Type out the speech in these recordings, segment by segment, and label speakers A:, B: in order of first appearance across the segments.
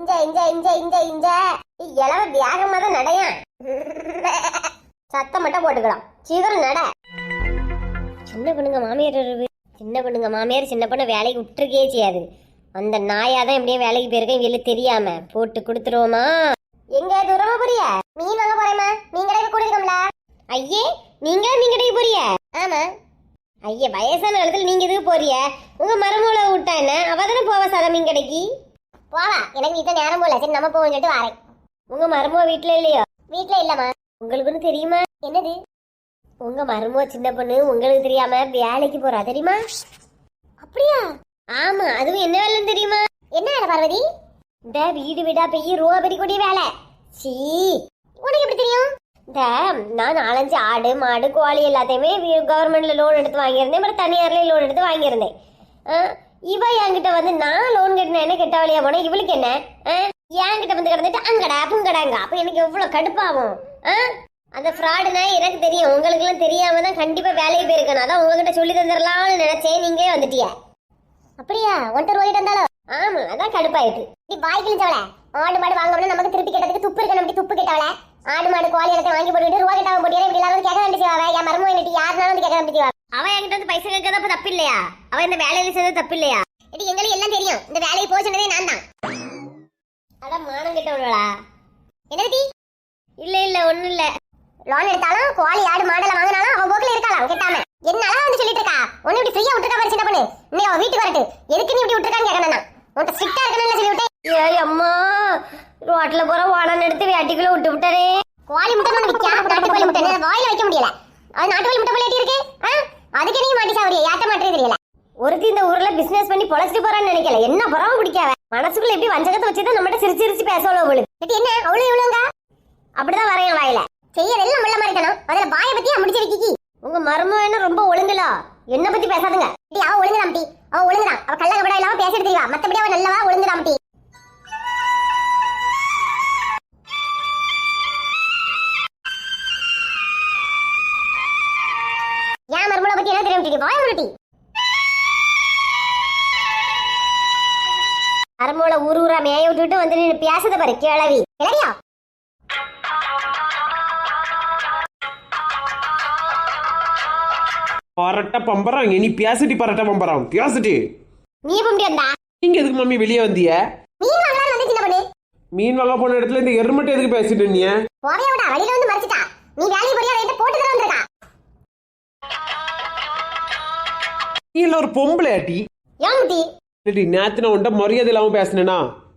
A: இஞ்ச இஞ்ச இஞ்ச இஞ்ச இஞ்ச இளவ தியாகமா தான் நடையா சத்தம் மட்டும் போட்டுக்கலாம். சீக்கிரம் நட. சின்ன பொண்ணுங்க மாமியார் சின்ன பொண்ணுங்க மாமியார் சின்ன பொண்ணு வேலைக்கு விட்டுருக்கே செய்யாது. அந்த நாயாதான் எப்படியே வேலைக்கு போயிருக்கேன் வெளில தெரியாம. போட்டு கொடுத்துருவோமா? எங்க தூரமா போறிய மீன் வாங்க போறேமா மீன் கடைக்கு கூட்டிருக்கோம்ல. ஐயே நீங்க மீன் கடைக்கு போறிய? ஆமா. ஐயா வயசான காலத்துல நீங்க எதுக்கு போறிய? உங்க மருமகளை விட்டா என்ன? அவ தானே போவா சத மீன் கடைக்கு? போவா எனக்கு வீட்டில் நேரம் போல சரி நம்ம போவோம் சொல்லிட்டு வரேன். உங்க மருமோ வீட்டுல இல்லையோ? வீட்டுல இல்லம்மா. உங்களுக்குன்னு தெரியுமா? என்னது? உங்க மருமோ சின்ன பொண்ணு உங்களுக்கு தெரியாம வேலைக்கு போறா தெரியுமா? அப்படியா? ஆமா அதுவும் என்ன வேலைன்னு தெரியுமா? என்ன வேலை பார்வதி? இந்த வீடு வீடா போய் ரூபா பெரிய வேலை. சீ உனக்கு எப்படி தெரியும்? இந்த நான் நாலஞ்சு ஆடு மாடு கோழி எல்லாத்தையுமே கவர்மெண்ட்ல லோன் எடுத்து வாங்கியிருந்தேன். அப்புறம் தனியார்ல லோன் எடுத்து வாங்கியிருந்தேன். ஆ, இவ என்கிட்ட வந்து நான் லோன் கட்டின என்ன கெட்ட வழியா இவளுக்கு என்ன? என்கிட்ட வந்து கிடந்துட்டு அங்கடா புங்கடாங்க. அப்ப எனக்கு எவ்வளவு கடுப்பாகும்? அந்த ஃப்ராடுனா எனக்கு தெரியும். உங்களுக்கு எல்லாம் தெரியாம தான் கண்டிப்பா வேலைக்கு போயிருக்கணும். அதான் உங்ககிட்ட சொல்லி தந்துடலாம்னு நினைச்சேன். நீங்களே வந்துட்டிய. அப்படியா? ஒன்றை ரூபாய்க்கு வந்தாலும். ஆமா அதான் கடுப்பாயிட்டு. நீ வாய் கிழிஞ்சவள. ஆடு மாடு வாங்கணும்னா நமக்கு திருப்பி கேட்டதுக்கு துப்பு இருக்கணும். அப்படி துப்பு கேட்டவள. ஆடு மாடு கோழி இடத்தை வாங்கி போட்டுட்டு ரூபா கேட்டாம போட்டியா இப்படி எல்லாரும் கேட்க வேண்டியவா என் மருமக என்னட்டி யாருனாலும் வந்து கேட்க வேண்டியவா அவன் என்கிட்ட வந்து பைசா கேட்கறது அப்ப தப்பு இல்லையா அவன் இந்த வேலையில சேர்ந்தது தப்பு இல்லையா இது எங்களுக்கு எல்லாம் தெரியும். இந்த வேலையை போக சொன்னதே நான் தான். அதான் மானம் கெட்டவளா என்னடி இல்ல இல்ல ஒண்ணும் இல்ல. லோன் எடுத்தாலும் கோழி ஆடு மாடல வாங்கினாலும் அவன் போக்குல இருக்கலாம் கேட்டாம. என்னால வந்து சொல்லிட்டு இருக்கா? ஒண்ணு இப்படி ஃப்ரீயா விட்டுருக்கா பாரு சின்ன பொண்ணு. இன்னைக்கு அவன் வீட்டுக்கு வரட்டு. எதுக்கு நீ இப்படி விட்டுருக்கான்னு கேட்கணும் நான். உன்கிட்ட ஸ்ட்ரிக்டா இருக்கணும்னு சொல்லி விட்டேன் ஏய் அம்மா. ரோட்ல போற வாடனை எடுத்து வேட்டிக்குள்ள விட்டு விட்டாரே. கோழி முட்டை ஒன்று விற்கா நாட்டுக்கோழி முட்டை. வாயில வைக்க முடியல? அது நாட்டுக்கோழி முட்டை போல இருக்கு? ஆ? அதுக்கு நீ மாட்டி சாவரியா யாட்ட மாட்டே தெரியல. ஒருத்தி இந்த ஊர்ல பிசினஸ் பண்ணி பொழைச்சிட்டு போறான்னு நினைக்கல. என்ன புறாம பிடிக்காவ? மனசுக்குள்ள எப்படி வஞ்சகத்தை வச்சுதான் நம்மகிட்ட சிரிச்சு சிரிச்சு பேசவளோ அவளுக்கு என்ன? அவ்வளவு இவ்வளோங்க? அப்படிதான் வரையன் வாயில. செய்யறதெல்லாம் முள்ள மாதிரி அதுல பாய பத்தி முடிச்சு வைக்கி உங்க மர்மம் என்ன ரொம்ப ஒழுங்குலா? என்ன பத்தி பேசாதுங்க. அவ ஒழுங்குதான் டி அவ ஒழுங்குதான். அவ கல்ல விட இல்லாம பேசிட்டு தெரியவா? மத்தபடி அவ நல்லவா ஒழுங்குதான் டி ஏன் மர்மலை பத்தி என்ன தெரியும் டி வாய முடி மர்மோல ஊர் ஊரா மேய விட்டுட்டு வந்து நின்னு பேசுத பாரு கிளவி கிளவியா
B: பரட்ட பம்பரம் இனி பேசிட்டு பரட்ட பம்பரம். பேசிட்டு.
A: நீ எப்ப முடியாதா
B: நீங்க எதுக்கு மம்மி வெளியே வந்திய?
A: மீன் வாங்கலாம் வந்து சின்ன பொண்ணு.
B: மீன் வாங்க போன இடத்துல இந்த எருமட்டை எதுக்கு பேசிட்டு நீ
A: போவே விடா வழியில வந்து மறைச்சிட்டா? நீ வேலைக்கு போறியா? போட்டு தர
B: இல்ல ஒரு பொம்பளை ஆட்டி
A: ஏன் முட்டி
B: இல்லடி நேத்து நான் உன்ட்ட மரியாதை இல்லாம பேசினேனா?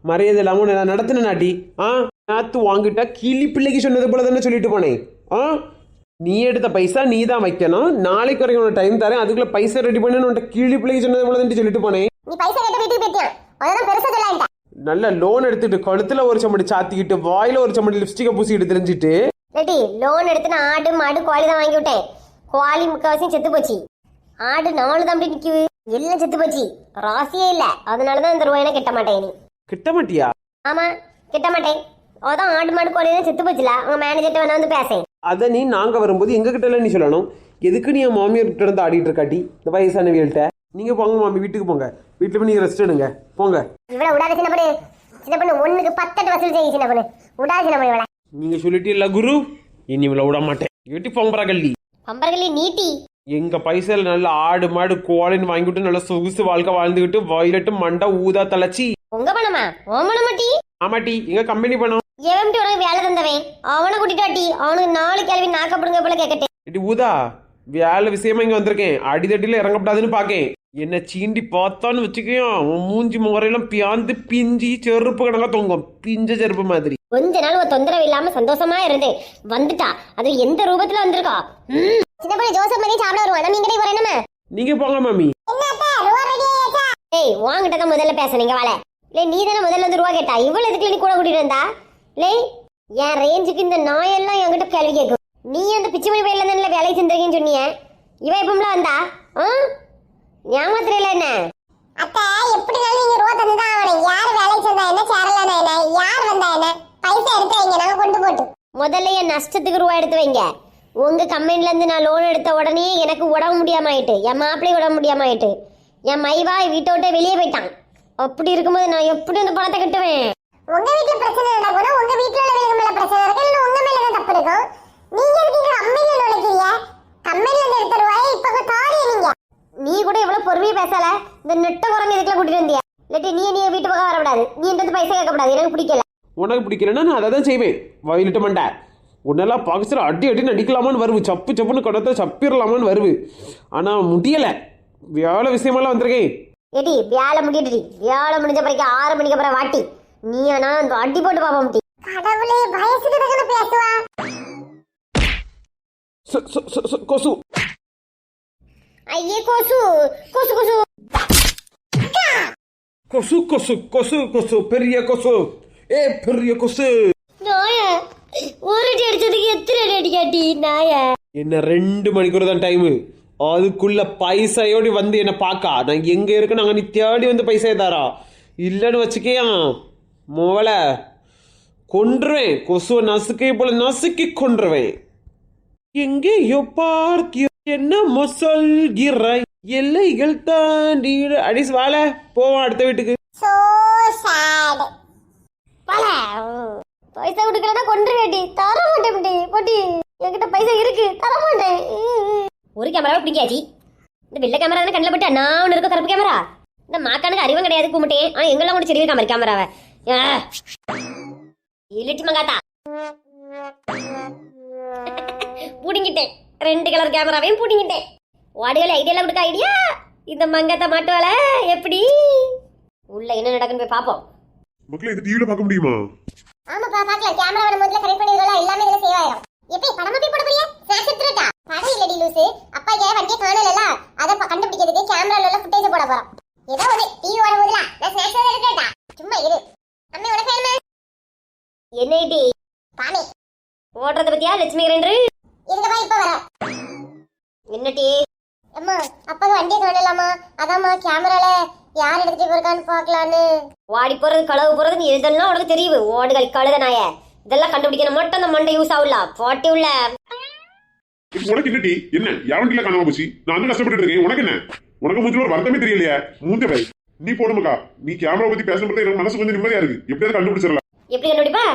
B: மரியாதை இல்லாம நான் நடத்தினாட்டி ஆ நேத்து வாங்கிட்டா கிளி பிள்ளைக்கு சொன்னது போல தானே சொல்லிட்டு போனேன் ஆ நீ எடுத்த பைசா நீ தான் வைக்கணும். நாளைக்கு வரைக்கும் உனக்கு டைம் தரேன். அதுக்குள்ள பைசா ரெடி பண்ணு உன்ட்ட கிளி பிள்ளைக்கு சொன்னது போல தான் சொல்லிட்டு போனேன்
A: நீ பைசா கேட்ட வீட்டுக்கு போயிட்டியா? அதெல்லாம் பெருசா சொல்லான்ட்டா
B: நல்ல லோன் எடுத்துட்டு கழுத்துல ஒரு சம்மடி சாத்திக்கிட்டு வாயில ஒரு சம்மடி லிப்ஸ்டிக்கை பூசிக்கிட்டு தெரிஞ்சிட்டு.
A: ரெடி லோன் எடுத்து நான் ஆடு மாடு கோழி தான் வாங்கி விட்டேன். கோழி முக்காவாசியும் செத்து போச்சு. ஆடு நாலு தான் அப்படி நிக்குது. எல்லாம் செத்து போச்சு. ராசியே இல்ல. அதனாலதான் இந்த ரூபாய் கட்ட மாட்டேன் நீ
B: கிட்ட மாட்டியா?
A: ஆமா கட்ட மாட்டேன். அதான் ஆடு மாடு கோழி தான் செத்து போச்சுல. உங்க மேனேஜர்ட்ட வேணா வந்து பேசேன்
B: அதை நீ நாங்க வரும்போது எங்க கிட்ட நீ சொல்லணும். எதுக்கு நீ என் மாமியார் கிட்ட இருந்து ஆடிட்டு இருக்காட்டி? இந்த வயசானவியல்கிட்ட நீங்க போங்க மாமி வீட்டுக்கு போங்க. வீட்டுல போய் நீங்க ரெஸ்ட் எடுங்க. போங்க.
A: இவ்வளவு விடாத சின்ன பொண்ணு. சின்ன பொண்ணு ஒண்ணுக்கு பத்தெட்டு வசூல் செய்ய சின்ன பொண்ணு. விடாத சின்ன பொண்ணு
B: நீங்க சொல்லிட்டீல்ல குரு? இனி இவ்வளவு விட மாட்டேன். வீட்டு போங்கப்பா கல்லி
A: பம்பர்களி நீட்டி.
B: எங்க பைசால நல்ல ஆடு மாடு கோழின்னு வாங்கிட்டு நல்ல சொகுசு வாழ்க்கை வாழ்ந்துகிட்டு வயலட்டு மண்டை ஊதா தலைச்சி
A: உங்க பணமா? உன் பணமா டீ?
B: ஆமாட்டி எங்க கம்பெனி பணம்.
A: எவன்ட்டு உனக்கு வேலை தந்தவன். அவனை கூட்டிட்டு வாட்டி அவனுக்கு நாலு கேள்வி நாக்கப்படுங்க போல கேட்கட்டே
B: இடி ஊதா வேலை விஷயமா இங்க வந்திருக்கேன். அடிதடியில இறங்கப்படாதுன்னு பாக்கேன். என்ன சீண்டி பார்த்தான்னு வச்சுக்கோம் உன் மூஞ்சி முகரையெல்லாம் பியாந்து பிஞ்சி செருப்பு கணக்கா தொங்கும். பிஞ்ச செருப்பு மாதிரி.
A: கொஞ்ச நாள் ஒரு தொந்தரவு இல்லாம சந்தோஷமா இருந்தேன் வந்துட்டா. அது எந்த ரூபத்துல வந்திருக்கா. சின்ன பொண்ணு ஜோசப் மதியம் சாப்பிட வருவான் நம்ம இங்கே போறேன் நம்ம?
B: நீங்க போங்க மாமி.
A: ஏய் வாங்கிட்ட தான் முதல்ல பேசுனீங்க வாழ. இல்லை நீ தானே முதல்ல வந்து ரூபா கேட்டா? இவ்வளவு எதுக்குல நீ கூட கூட்டிட்டு வந்தா? லே என் ரேஞ்சுக்கு இந்த நாயெல்லாம் என்கிட்ட கேள்வி கேட்கும். நீ அந்த பிச்சுமணி பையில தானே வேலைக்கு செஞ்சிருக்கேன்னு சொன்னிய. இவ எப்பம்ல வந்தா? ஆ? ஞாபகத்துல என்ன?
C: அத்தை எப்படினாலும் நீங்க ரூபா தந்து தான் ஆகணும். யார் வேலைக்கு சேர்ந்தா என்ன சேரலனா என்ன யார் வந்தா என்ன பைசா எடுத்து வைங்க நாங்க கொண்டு போட்டு.
A: முதல்ல என் நஷ்டத்துக்கு ரூபா எடுத்து வைங்க. உங்க கம்பெனில இருந்து நான் லோன் எடுத்த உடனே எனக்கு உடம்பு முடியாம ஆயிட்டு என் மாப்பிளை உடம்பு முடியாம ஆயிட்டு என் மைவா வீட்டை விட்டு வெளியே போயிட்டான். அப்படி இருக்கும்போது நான் எப்படி அந்த பணத்தை கட்டுவேன்?
C: உங்க வீட்டுல பிரச்சனை
A: கூட
C: உங்க வீட்டுல உள்ளவங்க மேல பிரச்சனை இருக்கு இல்ல உங்க மேல தான் தப்பு இருக்கும்? நீங்க இருக்கீங்க? கம்பெனில நுழைக்கிறீங்க கம்பெனில இருந்து எடுத்த இப்ப தாரி நீங்க.
A: கூட எவ்வளவு பொறுமையா பேசல இந்த நெட்ட குரங்கு இதுக்குள்ள கூட்டிட்டு வந்தியா? இல்லாட்டி நீ நீ வீட்டு பக்கம் வரக்கூடாது நீ இந்த பைசா கேட்கக்கூடாது. எனக்கு பிடிக்கல.
B: உனக்கு பிடிக்கலன்னா நான் அதை தான் செய்வேன். வயலிட்ட மண்டை. உன்னெல்லாம் பாகிஸ்தான் அடி அடி நடிக்கலாமான்னு வருவு. சப்பு சப்புன்னு கடத்த சப்பிடலாமான்னு வருவு. ஆனால் முடியலை. வேலை விஷயமெல்லாம் வந்திருக்கேன்.
A: ஏடி வேலை முடியுதுடி வேலை முடிஞ்ச பிறகு ஆறு மணிக்கு அப்புறம் வாட்டி. நீ ஆனா அந்த அடி போட்டு பாப்பா முட்டி.
C: கடவுளே வயசுக்கு பேசுவா?
B: சு- சு- சு- சு- கொசு.
A: ஐயே கொசு கொசு கொசு
B: கொசு கொசு கொசு கொசு பெரிய கொசு ஏ பெரிய கொசு
A: நாய ஒரு அடி அடிச்சதுக்கு எத்தனை அடி அடிக்காட்டி நாய?
B: என்ன ரெண்டு மணிக்கூர் தான் டைமு அதுக்குள்ள பைசையோடு வந்து என்ன பார்க்கா நான் எங்க இருக்கேன்னு அங்கே நீ தேடி வந்து பைசா தாரா இல்லைன்னு வச்சுக்கியா மோவல கொன்றுவேன். கொசுவை நசுக்கை போல நசுக்கி கொன்றுவேன். எங்கேயோ பார்க்கிய என்ன மொசல்கிறாய் எல்லைகள் தாண்டி அடிஸ் வாழ போவான் அடுத்த வீட்டுக்கு.
C: சோ சேட்
A: பல பைசா கொடுக்கலன்னா கொண்டு வேட்டி தர மாட்டேன் முட்டி போட்டி. என்கிட்ட பைசா இருக்கு தர மாட்டேன். ஒரு கேமராவை பிடிக்காச்சு இந்த வெள்ளை கேமரா தானே கண்ணில் பட்டு நான் ஒன்று இருக்க கருப்பு கேமரா இந்த மாக்கானுக்கு அறிவும் கிடையாது கும்பிட்டேன் ஆனா எங்கெல்லாம் கூட சரி கேமரா கேமராவை இலிட்டி மங்காத்தா. புடிங்கிட்டேன். ரெண்டு கலர் கேமராவையும் புடிங்கிட்டேன் வாடிகள் ஐடியாலாம் கொடுக்க ஐடியா இந்த மங்காத்தா மாட்டுவால எப்படி? உள்ள என்ன நடக்குன்னு போய் பார்ப்போம்.
D: மக்களே இது டிவில பார்க்க முடியுமா?
C: ஆமாப்பா பார்க்கலாம். கேமரா முதல்ல கரெக்ட் பண்ணிடுறோம் எல்லாமே இதுல சேவ் ஆயிரும். எப்படி படமா போய் போட போறியா? ஸ்னாப் எடுத்துட்டா படம் இல்லடி லூசு. அப்பா ஏன் வண்டியை காணல அத ப- கண்டுபிடிக்கிறதுக்கு கேமரால உள்ள ஃபுட்டேஜ் போட போறோம். ஏதோ ஒண்ணு டிவி ஓடும்போதுல நான் ஸ்னாப்ஸ் எடுத்துட்டா சும்மா இரு. அம்மே உனக்கு
A: என்ன ஐடி
C: பாமி.
A: ஓடுறத பத்தியா லட்சுமி ரெண்டு
C: இருங்கப்பா இப்ப வரோம்
A: என்ன டீ
C: அம்மா அப்பா வண்டியை காணலாமா அதாம்மா கேமரால யார் எடுத்துட்டு போயிருக்கான்னு பார்க்கலான்னு.
A: வாடி போறது களவு போறது நீ இதெல்லாம் உனக்கு தெரியுது. ஓடுகள் கழுத நாய. இதெல்லாம் கண்டுபிடிக்கணும். மட்டும் அந்த மண்டை யூஸ் ஆகல போட்டி உள்ள.
D: இப்போ உனக்கு என்ன டி என்ன? என் வண்டியில காணாம போச்சு? நான் வந்து கஷ்டப்பட்டு இருக்கேன். உனக்கு என்ன? உனக்கு மூஞ்சில ஒரு வருத்தமே தெரியலையா? மூஞ்ச வை. நீ போடுமக்கா நீ கேமரா பத்தி பேசும்போது எனக்கு மனசு கொஞ்சம் நிம்மதியா இருக்கு. எப்படியாவது கண்டுபிடிச்சிடலாம்.
A: எப்படி கண்டுபிடிப்பா?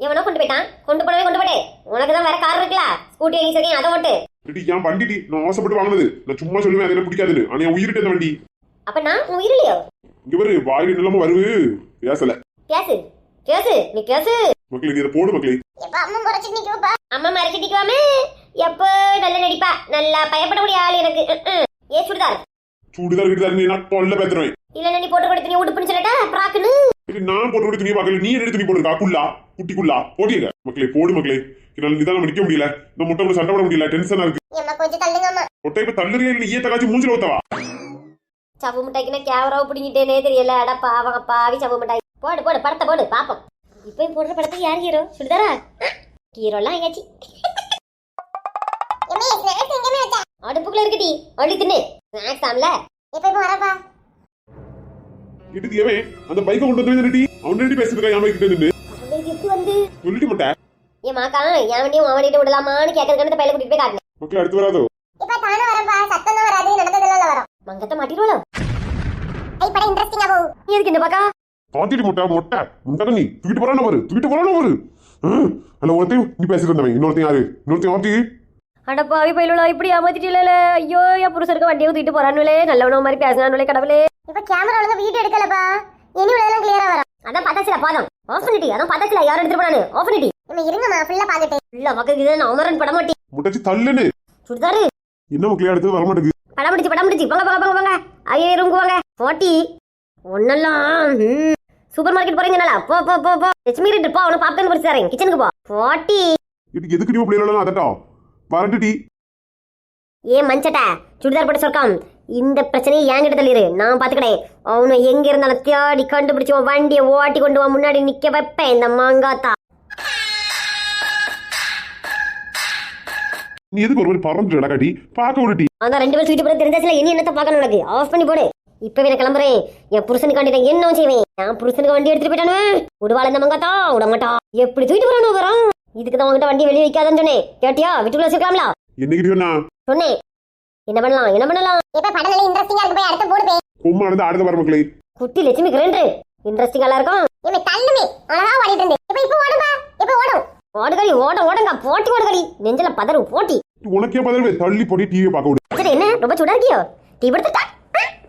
A: எவனோ கொண்டு போயிட்டான். கொண்டு போனவே கொண்டு போட்டே. உனக்கு தான் வேற கார் இருக்குல்ல? ஸ்கூட்டி வாங்கி வச்சிருக்கேன் அதை ஓட்டு.
D: டி என் வண்டி டி? நான் ஆசைப்பட்டு வாங்கினது. நான் சும்மா சொல்லுவேன் அது எனக்கு பிடிக்காதுன்னு. ஆனா என் உயிரிட்ட அந்த வண்டி.
A: அப்ப நான் உன் உயிரிலையோ
D: இங்க பாரு வாயில் நிலம வருவு பேசல.
A: பேசு. பேசு நீ பேசு
D: மக்களே நீ இதை போடு மக்களே.
C: எப்ப அம்மா நிக்குப்பா
A: அம்மா மறைச்சிட்டிக்குவாமே எப்போ நல்ல நடிப்பா? நல்லா பயப்படக்கூடிய ஆள் எனக்கு. ஏ சுடிதார்.
D: சூடுதான் கிட்ட நீ நான் தொல்ல பேத்துறேன்
A: இல்ல நீ போட்டு கொடுத்து நீ உடுப்புன்னு சொல்லட்டா? பிராக்குன்னு?
D: நான் போட்டு கொடுத்து துணி பார்க்கல நீ என்ன துணி போடுறா குள்ளா குட்டிக்குள்ளா போட்டியங்க மக்களே போடு மக்களே. என்னால நிதானம் நிக்க முடியல. இந்த முட்டை கூட சண்டை போட முடியல டென்ஷனா இருக்கு.
C: அம்மா கொஞ்சம் தள்ளுங்கம்மா
D: முட்டை இப்ப தள்ளுறியா இல்ல மூஞ்சில ஊத்தவா?
A: சவு மிட்டாய்க்குன்னா கேமராவை பிடிங்கிட்டேனே தெரியல. அட பாவங்க பாவி சவு மிட்டாய். போடு போடு படத்தை போடு பாப்போம். இப்போ போடுற படத்துக்கு யார் ஹீரோ சுடிதாரா? ஹீரோலாம் ஆயாச்சு அடுப்புக்குள்ள இருக்குடி அள்ளி தின்னு ஸ்நாக்ஸ் ஆம்ல
C: எப்ப இப்ப வரப்பா.
D: எவன் அந்த பைக்கை கொண்டு வந்து நிறுத்தி அவன் ரெடி பேசிட்டு இருக்கா என் பைக்கிட்ட நின்று
A: எப்படி வந்து?
D: சொல்லிட்டு மாட்டேன்
A: என் மாக்கா என் வண்டியும் உன் வண்டிட்டு விடலாமான்னு கேட்கறதுக்கு அந்த பையில கூட்டிட்டு போய் காட்டினேன்.
D: மக்கள் அடுத்து வராதோ?
C: இப்ப தானே வரப்பா சத்தம் தான் வராது நடந்ததெல்லாம் வரும்.
A: மங்கத்தை மாட்டிடுவாளோ?
C: ஐ படம் இன்ட்ரெஸ்டிங்கா போகும்
A: நீ எதுக்கு இந்த பாக்கா?
D: பாத்திட்டு முட்டை முட்டை. முட்டை நீ தூக்கிட்டு போறான வரு தூக்கிட்டு போறான வரு அல்ல ஒருத்தையும் நீ பேசிட்டு இருந்தவன் இன்னொருத்தையும் யாரு? இன்னொருத்தையும் ஆர்த்தி?
A: அட பாவி பயிலுலா இப்படி ஏமாத்திட்டீங்களே ஐயோ என் புருஷருக்கு வண்டியை தூக்கிட்டு போறானுலே நல்லவனோ மாதிரி பேசினானுலே கடவுளே.
C: இப்ப கேமரா ஒழுங்கா வீடியோ எடுக்கலப்பா. இனி உள்ளதெல்லாம் கிளியரா வரும்.
A: அதான் பார்த்தாச்சுல பாதம். ஆஃப் பண்ணிட்டி. அதான் பார்த்தாச்சுல யார் எடுத்துட்டு போனானு ஆஃப் பண்ணிட்டி.
C: நம்ம இருங்கம்மா ஃபுல்லா பாத்துட்டு
A: இல்ல மக்களுக்கு இதை நான் அமரன் பட மாட்டி
D: முட்டைச்சு தள்ளுன்னு
A: சுடிதாரு.
D: என்ன மக்களே அடுத்தது வர மாட்டேங்குது
A: படம் முடிச்சு படம் முடிச்சு. போங்க போங்க போங்க போங்க. ஐயோ ரூமுக்கு வாங்க. போட்டி. ஒன்னெல்லாம் சூப்பர் மார்க்கெட் போறீங்கனால போ போ போ போ. லட்சுமி ரெட்டு போ. உனக்கு பாப்கார்ன் பொரிச்சு தரேன். கிச்சனுக்கு போ. போட்டி.
D: இதுக்கு எதுக்கு நீ பிள்ளைகளெல்லாம் அதட்டம்? வரட்டு டி.
A: ஏன் மஞ்சட்டா சுடிதார் போட்டு சொர்க்கம். இந்த பிரச்சனையை என்கிட்ட தள்ளிடு நான் பாத்துக்கிறேன். அவனை எங்க இருந்தாலும் தேடி கண்டுபிடிச்சு உன் வண்டியை ஓட்டி கொண்டு வா. முன்னாடி நிக்க வைப்பேன் இந்த மாங்காத்தா.
D: நீ எதுக்கு ஒரு மாதிரி பறந்துட்டு காட்டி பார்க்க ஒரு டி.
A: அதான் ரெண்டு பேரும் தூக்கிட்டு போறது தெரிஞ்சாச்சுல இனி என்னத்த பார்க்கணும் உனக்கு? ஆஃப் பண்ணி போடு. இப்பவே நான் கிளம்புறேன். என் புருஷனுக்காண்டி நான் என்ன செய்வேன். என் புருஷனுக்கு வண்டி எடுத்துட்டு போயிட்டானு. விடுவாள் இந்த மங்காத்தா? விட மாட்டா எப்படி தூக்கிட்டு போறானோ வரான் இதுக்கு தான் உங்ககிட்ட வண்டி வெளியே வைக்காதன்னு சொன்னேன். கேட்டியா? வீட்டுக்குள்ள வச்சிருக்கலாம்ல?
D: என்னைக்கு சொன்னா?
A: சொன்னேன். என்ன பண்ணலாம்? என்ன பண்ணலாம்?
C: இப்ப படம் நல்லா இன்ட்ரெஸ்டிங்கா இருக்கு போய் அடுத்து போடு
D: கொம்மா இருந்து அடுத்த வர மக்களே.
A: குட்டி லட்சுமி கிரண்டு இன்ட்ரெஸ்டிங்கா இருக்கும்.
C: இவன் தள்ளுமே. அழகா ஓடிட்டு இருந்து. இப்ப இப்ப ஓடும்பா இப்ப ஓடும்.
A: ஓடுகளி ஓட ஓடுங்க. போட்டி ஓடுகளி நெஞ்சில பதறு போட்டி.
D: உனக்கே பதில் தள்ளி போட்டி டிவியை பார்க்க விடு.
A: சரி என்ன? ரொம்ப சூடா இருக்கியோ? டீ போடுத்துட்டா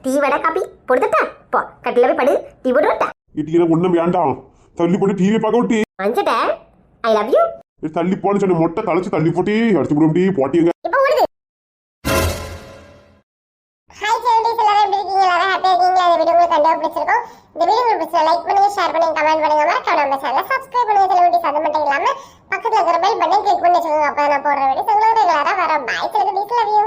A: டீ வடை காப்பி போடுத்துட்டா போ கட்டில போய் படு. டீ போட்டு வரட்டா?
D: இட்டி எனக்கு ஒண்ணும் வேண்டாம். தள்ளி போட்டு டிவி பார்க்க விட்டி.
A: மஞ்சட்ட? ஐ லவ் யூ
D: தள்ளி போன்னு சொன்ன மொட்டை களைச்சு தள்ளி போட்டு அடிச்சு விடும்டி போட்டிங்க
C: இப்போ ஓடுது ஹாய் செவன்டீஸ் எல்லாரும் எப்படி இருக்கீங்க? எல்லாரும் ஹாப்பியா இருக்கீங்களா? இந்த வீடியோ உங்களுக்கு கண்டிப்பா பிடிச்சிருக்கும். இந்த வீடியோ உங்களுக்கு பிடிச்சா லைக் பண்ணுங்க ஷேர் பண்ணுங்க கமெண்ட் பண்ணுங்க. மறக்காம நம்ம சேனலை சப்ஸ்கிரைப் பண்ணுங்க. செலிபிரிட்டிஸ் அது மட்டும் இல்லாம பக்கத்துல இருக்கிற பெல் பட்டனை கிளிக் பண்ணி வச்சுக்கோங்க. அப்போ நான் போடுற வீடியோஸ் உங்களுக்கு ரெகுலரா வரும். பாய் செலிபிரிட்டிஸ் லவ் யூ